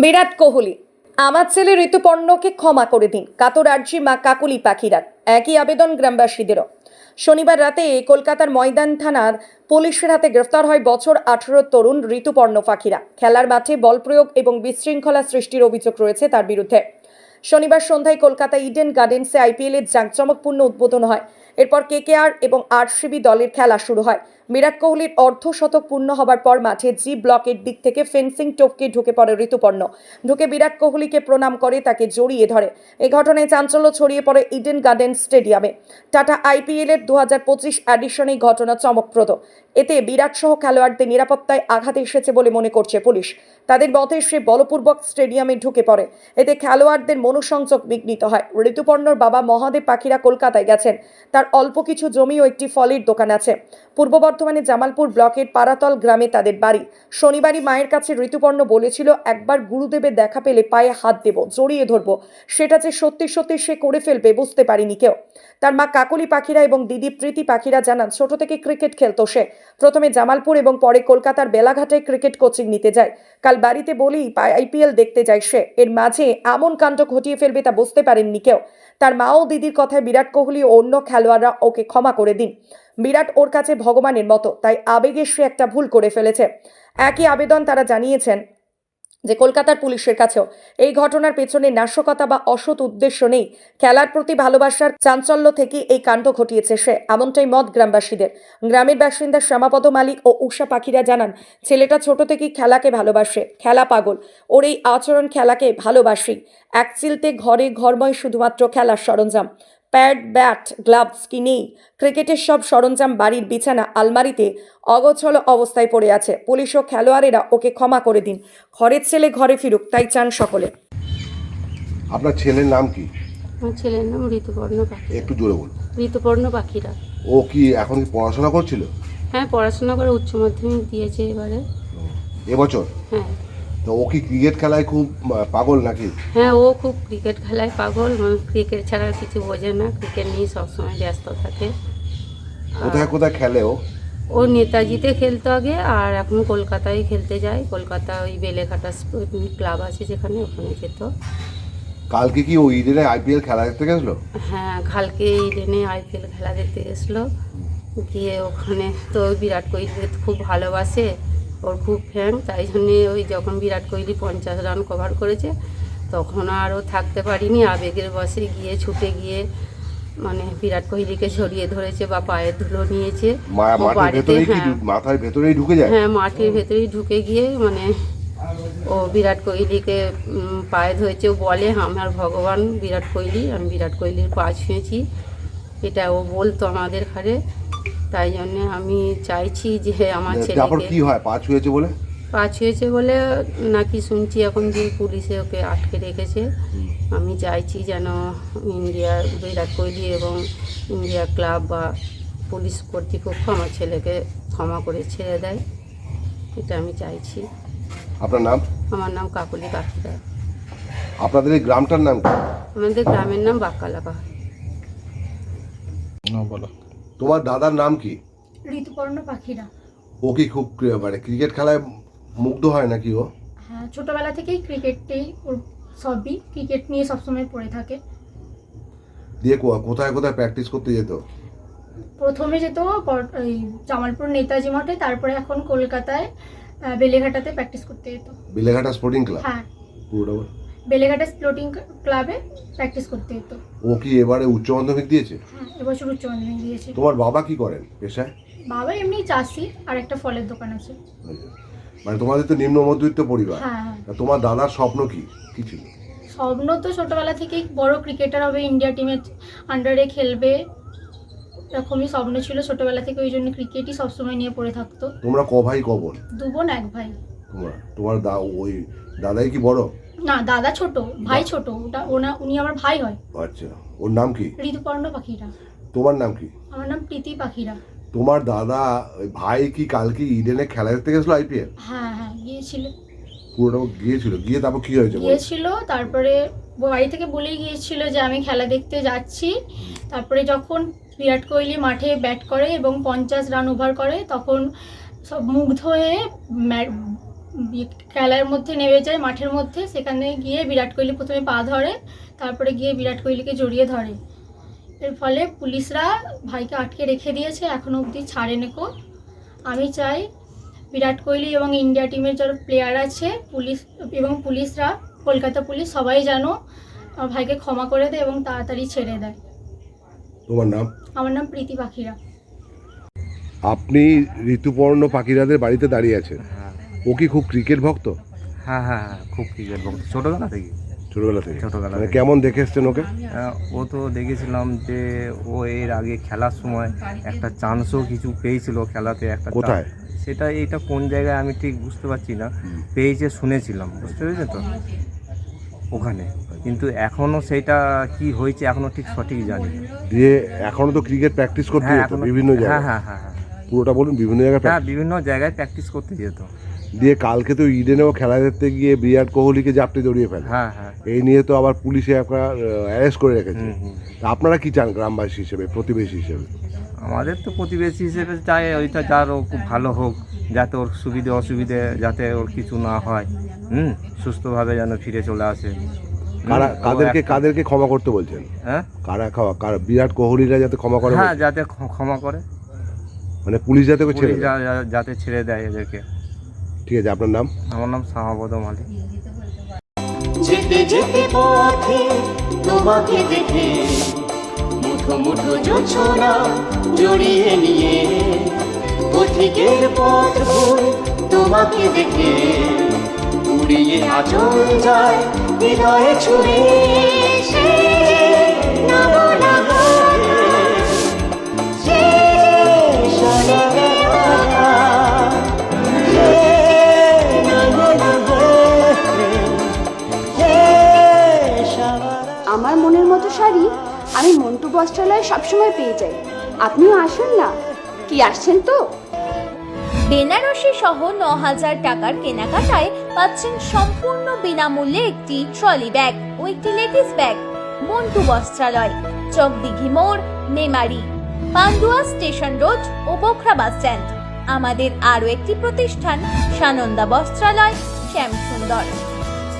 বিরাট কোহলি। আমার ছেলে ঋতুপর্ণকে ক্ষমা করে দিন কাতর আর্জি মা কাকুলি পাখিরার। একই আবেদন গ্রামবাসীদেরও। শনিবার রাতে কলকাতার ময়দান থানার পুলিশের হাতে গ্রেফতার হয় বছর আঠেরো তরুণ ঋতুপর্ণ পাখিরা। খেলার মাঠে বল প্রয়োগ এবং বিশৃঙ্খলা সৃষ্টির অভিযোগ রয়েছে তার বিরুদ্ধে। শনিবার সন্ধ্যায় কলকাতা ইডেন গার্ডেন্সে আইপিএল এর জাঁকজমকপূর্ণ উদ্বোধন হয়। এরপর কেকেআর এবং আরসিবি দলের খেলা শুরু হয়। বিরাট কোহলির অর্ধশতক পূর্ণ হবার পর মাঠে জি ব্লকের দিক থেকে ফেন্সিং টোপকে ঢুকে পড়ে ঋতুপর্ণ। ঢুকে বিরাট কোহলিকে প্রণাম করে তাকে জড়িয়ে ধরে। এই ঘটনায় চাঞ্চল্য ছড়িয়ে পড়ে ইডেন গার্ডেন স্টেডিয়ামে। টাটা আইপিএল এর দু হাজার পঁচিশ অ্যাডিশন ঘটনা চমকপ্রদ। এতে বিরাট সহ খেলোয়াড়দের নিরাপত্তায় আঘাত এসেছে বলে মনে করছে পুলিশ। তাদের মতে সে বলপূর্বক স্টেডিয়ামে ঢুকে পড়ে। এতে খেলোয়াড়দের মনোসংযোগ বিঘ্নিত হয়। ঋতুপর্ণর বাবা মহাদেব পাখিরা কলকাতায় গেছেন। তার অল্প কিছু জমি ও একটি ফলের দোকান আছে। পূর্ব বর্ধমানে জামালপুর ব্লকের পারাতল গ্রামে তাদের বাড়ি। শনিবারই মায়ের কাছে ঋতুপর্ণ বলেছিল, একবার গুরুদেবের দেখা পেলে পায়ে হাত দেব, জড়িয়ে ধরবো। সেটা যে সত্যি সত্যি সে করে ফেলবে বুঝতে পারিনি কেউ। তার মা কাকলি পাখিরা এবং দিদি প্রীতি পাখিরা জানান, ছোট থেকে ক্রিকেট খেলতো সে। প্রথমে জামালপুর এবং পরে কলকাতার বেলাঘাটে ক্রিকেট কোচিং নিতে যায়। কাল বাড়িতে বলেই আইপিএল দেখতে যায় সে। এর মাঝে এমন কাণ্ড ঘটিয়ে ফেলবে তা বুঝতে পারেননি কেউ। তার মা ও দিদির কথায় বিরাট কোহলি ও অন্য খেলোয়াড়রা ওকে ক্ষমা করে দিন। বিরাট ওর কাছে ভগবানের মতো, তাই আবেগে সে একটা ভুল করে ফেলেছে। একই আবেদন তারা জানিয়েছেন যে কলকাতার পুলিশের কাছেও। এই ঘটনার পেছনে নাশকতা বা অসৎ উদ্দেশ্য নেই। খেলার প্রতি ভালোবাসার চাঞ্চল্য থেকে এই কাণ্ড ঘটিয়েছে সে, এমনটাই মত গ্রামবাসীদের। গ্রামের বাসিন্দা শ্যামাপদ মালিক ও উষা পাখিরা জানান, ছেলেটা ছোট থেকেই খেলাকে ভালোবাসে, খেলা পাগল। ওর এই আচরণ খেলাকে ভালোবাসি এক চিলতে ঘরে ঘরময় শুধুমাত্র খেলার সরঞ্জাম। প্যাড ব্যাট গ্লাভস কি নেই ক্রিকেটের সব সরঞ্জাম বাড়ির বিছানা আলমারিতে অগোছল অবস্থায় পড়ে আছে। পুলিশ ও খেলোয়াড়েরা ওকে ক্ষমা করে দিন। ঘরের ছেলে ঘরে ফিরুক তাই চান সকলে। আপনার ছেলের নাম কি? আমার ছেলের নাম ঋতুপর্ণ পাখি একটু জোরে বলুন। ঋতুপর্ণ পাখিরা। ও কি এখন কি পড়াশোনা করছিল? হ্যাঁ পড়াশোনা করে উচ্চ মাধ্যমিক দিয়েছে এবারে। এবছর? হ্যাঁ। তো ও কি ক্রিকেট খেলায় খুব পাগল নাকি? হ্যাঁ ও খুব ক্রিকেট খেলায় পাগল। মানে ক্রিকেট ছাড়া কিছু বোঝে না। ক্রিকেট নিয়ে সবসময় ব্যস্ত থাকে। কোথায় কোথায় খেলে ও? ও নেতাজিতে খেলতো আগে আর এখন কলকাতায় খেলতে যায়। কলকাতা ওই বেলেঘাটা ক্লাব আছে যেখানে ওখানে যেত। কালকে কি ও ইডেনে আইপিএল খেলা দেখতে গেছিল? হ্যাঁ কালকে ইডেনে আইপিএল খেলা দেখতে গেছিল। গিয়ে ওখানে তো বিরাট কোহলিকে খুব ভালোবাসে। ওর খুব ফ্যান তাই জন্যে ওই যখন বিরাট কোহলি পঞ্চাশ রান কভার করেছে তখন আরও থাকতে পারিনি। আবেগের বসে গিয়ে ছুটে গিয়ে মানে বিরাট কোহলিকে ছড়িয়ে ধরেছে বা পায়ের ধুলো নিয়েছে। বাড়িতে হ্যাঁ। মাথার ভেতরেই ঢুকে যায়? হ্যাঁ মাঠের ভেতরেই ঢুকে গিয়ে মানে ও বিরাট কোহলিকে পায়ে ধরেছে। ও বলে আমার ভগবান বিরাট কোহলি আমি বিরাট কোহলির পা ছুঁয়েছি। এটা ও বলতো আমাদের ঘরে। তাই জন্য আমি চাইছি যে আমার তারপর ছেলেকে কি হয়? পা ছুঁয়েছে বলে? পা ছুঁয়েছে বলে নাকি শুনছি এখন যে পুলিশে ওকে আটকে রেখেছে। আমি চাইছি যেন ইন্ডিয়া বিরাট কোহলি এবং ইন্ডিয়া ক্লাব বা পুলিশ কর্তৃপক্ষ আমার ছেলেকে ক্ষমা করে ছেড়ে দেয়। এটা আমি চাইছি। আপনার নাম? আমার নাম কাকলি পাখিরা আপনাদের এই গ্রামটার নাম কি? আমাদের গ্রামের নাম বাক্কালা পাহাড়। তোমার দাদার নাম কি? ঋতুপর্ণ পাখিরা। ও কি খুব মানে ক্রিকেট খেলায় মুগ্ধ হয় নাকি ও? হ্যাঁ ছোটোবেলা থেকেই ক্রিকেটটাই ওর সবই। ক্রিকেট নিয়ে সবসময় পড়ে থাকে। দিয়ে কোথায় কোথায় প্র্যাকটিস করতে যেত? প্রথমে যেত এই জামালপুর নেতাজি মাঠে তারপরে এখন কলকাতায় বেলেঘাটাতে প্র্যাকটিস করতে যেত। বেলেঘাটা স্পোর্টিং ক্লাব হ্যাঁ। পুরোটা। বেলেঘাটা স্প্লোটিং ক্লাবে প্র্যাকটিস করতে যেত ও কি এবারে উচ্চ মাধ্যমিক দিয়েছে? হ্যাঁ এবছর উচ্চ মাধ্যমিক দিয়েছে। তোমার বাবা কি করেন পেশায়? বাবা এমনি চাষি আর একটা ফলের দোকান আছে। মানে তোমাদের তো নিম্ন মধ্যবিত্ত পরিবার। হ্যাঁ হ্যাঁ। তোমার দাদার স্বপ্ন কি? কি ছিল? স্বপ্ন তো ছোটোবেলা থেকেই বড় ক্রিকেটার হবে ইন্ডিয়া টিমের আন্ডারে খেলবে। এরকমই স্বপ্ন ছিল ছোটোবেলা থেকে ওই জন্য ক্রিকেটই সবসময় নিয়ে পড়ে থাকতো। তোমরা ক ভাই ক বোন? দু বোন এক ভাই। তোমরা তোমার দা ওই দাদাই কি বড়? না দাদা ছোট ভাই ছোট ওটা ওনা উনি আমার ভাই হয়। আচ্ছা ওর নাম কি? ঋতুপর্ণ পাখিরা। তোমার নাম কি? আমার নাম প্রীতি পাখিরা। তোমার দাদা ওই ভাই কি কালকে ইডেনে খেলা দেখতে গেছিল আইপিএল হ্যাঁ হ্যাঁ গিয়েছিল। পুরোটা গিয়েছিল গিয়ে তারপর কি হয়েছে? গিয়েছিল তারপরে বাড়ি থেকে বলেই গিয়েছিল যে আমি খেলা দেখতে যাচ্ছি। তারপরে যখন বিরাট কোহলি মাঠে ব্যাট করে এবং পঞ্চাশ রান ওভার করে তখন সব মুগ্ধ হয়ে খেলার মধ্যে নেমে যায় মাঠের মধ্যে। সেখানে গিয়ে বিরাট কোহলি প্রথমে পা ধরে তারপরে গিয়ে বিরাট কোহলিকে জড়িয়ে ধরে। এর ফলে পুলিশরা ভাইকে আটকে রেখে দিয়েছে এখনও অবধি ছাড়েনি কো আমি চাই বিরাট কোহলি এবং ইন্ডিয়া টিমের যারা প্লেয়ার আছে পুলিশ এবং পুলিশরা কলকাতা পুলিশ সবাই যেন আমার ভাইকে ক্ষমা করে দেয় এবং তাড়াতাড়ি ছেড়ে দেয়। তোমার নাম? আমার নাম প্রীতি পাখিরা। আপনি ঋতুপর্ণ পাখিরাদের বাড়িতে দাঁড়িয়ে আছেন। ও কি খুব ক্রিকেট ভক্ত? হ্যাঁ হ্যাঁ হ্যাঁ, খুব ক্রিকেট ভক্ত। ছোটোবেলা থেকে। ছোটবেলা থেকে? ছোটবেলা মানে। কেমন দেখে এসছেন ওকে? ও তো দেখেছিলাম যে ও এর আগে খেলার সময় একটা চান্সও কিছু পেয়েছিল খেলাতে একটা কোথায়? সেটা এইটা কোন জায়গায় আমি ঠিক বুঝতে পারছি না। পেয়েছে শুনেছিলাম বুঝতে পেরেছেন তো? ওখানে। কিন্তু এখনও সেটা কি হয়েছে এখনও ঠিক সঠিক জানি। দিয়ে এখনও তো ক্রিকেট প্র্যাকটিস করতে হ্যাঁ যেত বিভিন্ন হ্যাঁ জায়গায়। হ্যাঁ হ্যাঁ হ্যাঁ। পুরোটা বলুন বিভিন্ন জায়গায় হ্যাঁ বিভিন্ন জায়গায় প্র্যাকটিস করতে যেত। দিয়ে কালকে তো ইডেনেও খেলা দেখতে গিয়ে বিরাট কোহলিকে জাপটে জড়িয়ে ফেলে। হ্যাঁ হ্যাঁ। এই নিয়ে তো আবার পুলিশে একটা অ্যারেস্ট করে রেখেছে। আপনারা কি চান গ্রামবাসী হিসেবে প্রতিবেশী হিসেবে? আমাদের তো প্রতিবেশী হিসেবে চাই ওইটা যার ও খুব ভালো হোক যাতে ওর সুবিধে অসুবিধে যাতে ওর কিছু না হয় হুম? সুস্থভাবে যেন ফিরে চলে আসে। কারা কাদেরকে কাদেরকে ক্ষমা করতে বলছেন? হ্যাঁ? কারা খাওয়া কারা বিরাট কোহলিরা যাতে ক্ষমা করে হ্যাঁ যাতে ক্ষমা করে। মানে পুলিশ যাতে ছেড়ে যাতে ছেড়ে দেয় এদেরকে। ঠিক আছে আপনার নাম? আমার নাম শ্যামাপদ মালিক। যেতে যেতে পথে তোমাকে দেখে মুঠো মুঠো জোছনা জড়িয়ে নিয়ে পথিকের পথ ভুল তোমাকে দেখে উড়িয়ে আচল যায় হৃদয়ে ছুড়ে আমার মনের মতো শাড়ি আমি মন্টু বস্ত্রালয়ে সবসময় পেয়ে যাই। আপনিও আসুন না? কি, আসছেন তো? বেনারসি সহ ন হাজার টাকার কেনাকাটায় পাচ্ছেন সম্পূর্ণ বিনামূল্যে একটি ট্রলি ব্যাগ ও একটি লেডিস ব্যাগ। মন্টু বস্ত্রালয়, চকদিঘি মোড় মেমারি পান্ডুয়া স্টেশন রোড ও বোখরা বাস স্ট্যান্ড। আমাদের আরও একটি প্রতিষ্ঠান, সানন্দা বস্ত্রালয়, শ্যামসুন্দর।